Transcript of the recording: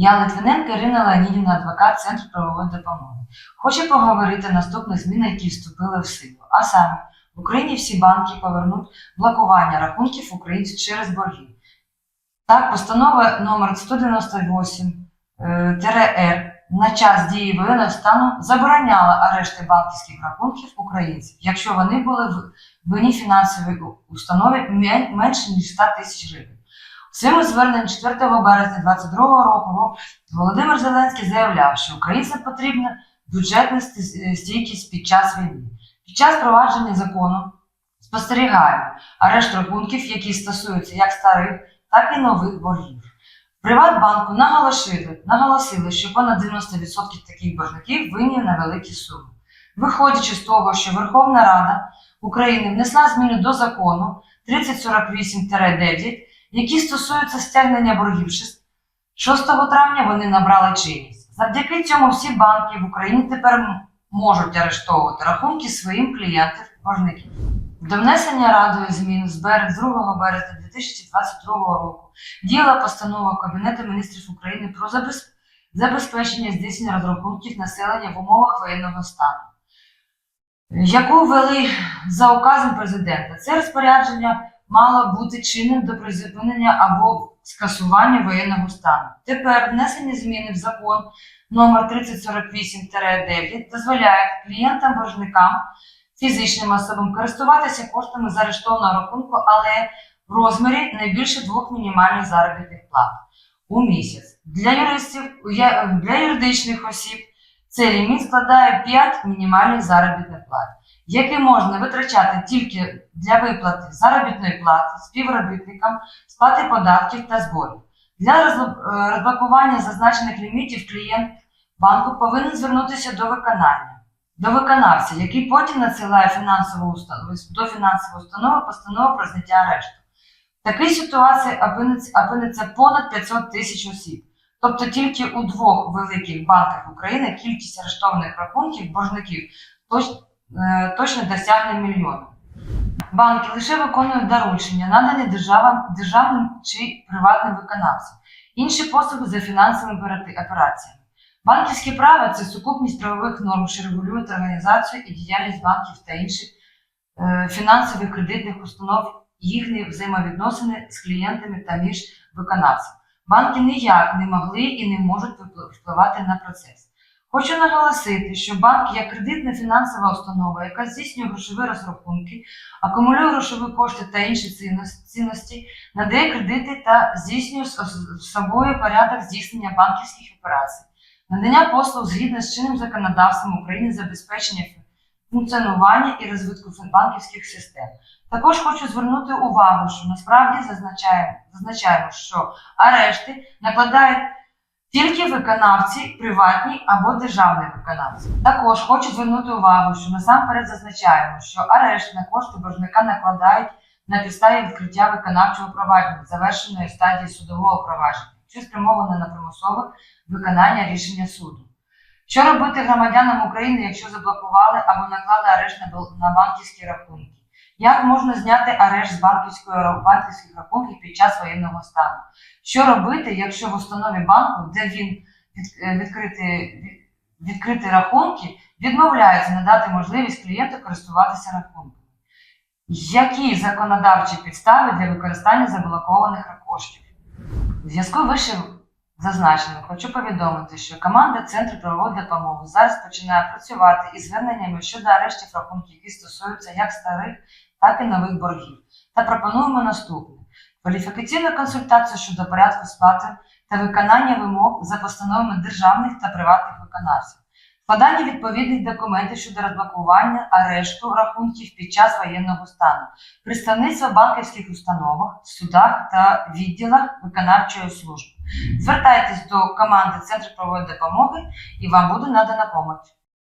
Я Литвиненко Ірина Леонідівна, адвокат Центру правової допомоги. Хочу поговорити наступних змін, які вступили в силу. А саме, в Україні всі банки повернуть блокування рахунків українців через борги. Так, постанова номер 198 е, р на час дії воєнного стану забороняла арешти банківських рахунків українців, якщо вони були в винні фінансовій установі мен- менше ніж 100 тисяч гривень. У своєму зверненні 4 березня 2022 року Володимир Зеленський заявляв, що українцям потрібна бюджетна стійкість під час війни. Під час провадження закону спостерігаємо арешт рахунків, які стосуються як старих, так і нових боргів. Приватбанку наголосили, наголосили, що понад 90% таких боржників винні на великі суми. Виходячи з того, що Верховна Рада України внесла зміни до закону 3048-9, які стосуються стягнення боргів 6 травня, вони набрали чинність. Завдяки цьому всі банки в Україні тепер можуть арештовувати рахунки своїм клієнтів боржників. До внесення радою змін з 2 березня 2022 року діяла постанова Кабінету міністрів України про забезпечення здійснення розрахунків населення в умовах воєнного стану, яку ввели за указом президента. Це розпорядження мало бути чинним до призупинення або скасування воєнного стану. Тепер внесені зміни в закон номер 3048-9 дозволяють клієнтам-боржникам фізичним особам користуватися коштами з арештованого рахунку, але в розмірі не більше двох мінімальних заробітних плат у місяць. Для юристів для юридичних осіб цей ліміт складає 5 мінімальних заробітних плат, які можна витрачати тільки для виплати заробітної плати співробітникам, сплати податків та зборів. Для е, розблокування зазначених лімітів клієнт банку повинен звернутися до виконання до виконавця, який потім надсилає фінансову установу, до фінансової установи постанову про зняття арешту. В такій ситуації опиниться, понад 500 тисяч осіб. Тобто тільки у двох великих банках України кількість арештованих рахунків боржників точно досягне мільйону. Банки лише виконують доручення, надані державам, державним чи приватним виконавцям, інші послуги за фінансовими операціями. Банківське право це сукупність правових норм, що регулюють організацію і діяльність банків та інших е, фінансових кредитних установ, їхні взаємовідносини з клієнтами та між виконавцями. Банки ніяк не могли і не можуть впливати на процес. Хочу наголосити, що банк як кредитна фінансова установа, яка здійснює грошові розрахунки, акумулює грошові кошти та інші цінності- надає кредити та здійснює з собою порядок здійснення банківських операцій. Надання послуг згідно з чинним законодавством України забезпечення функціонування і розвитку банківських систем. Також хочу звернути увагу, що насправді зазначаємо, зазначаємо, що арешти накладають тільки виконавці, приватні або державні виконавці. Також хочу звернути увагу, що насамперед зазначаємо, що арешт на кошти боржника накладають на підставі відкриття виконавчого провадження, завершеної стадії судового провадження, що спрямоване на примусове виконання рішення суду. Що робити громадянам України, якщо заблокували або наклали арешт на банківські рахунки? Як можна зняти арешт з банківської банківських рахунків під час воєнного стану? Що робити, якщо в установі банку, де він е, відкрити, відкрити рахунки, відмовляються надати можливість клієнту користуватися рахунками? Які законодавчі підстави для використання заблокованих коштів? У зв'язку вище зазначеним хочу повідомити, що команда Центру правової допомоги зараз починає працювати із зверненнями щодо арештів рахунків, які стосуються як старих, так і нових боргів. Та пропонуємо наступне: кваліфікаційну консультацію щодо порядку сплати та виконання вимог за постановами державних та приватних виконавців, складання відповідних документів щодо розблокування арешту рахунків під час воєнного стану, представництво банківських установах, судах та відділах виконавчої служби. Звертайтесь до команди Центру правової допомоги і вам буде надана допомога.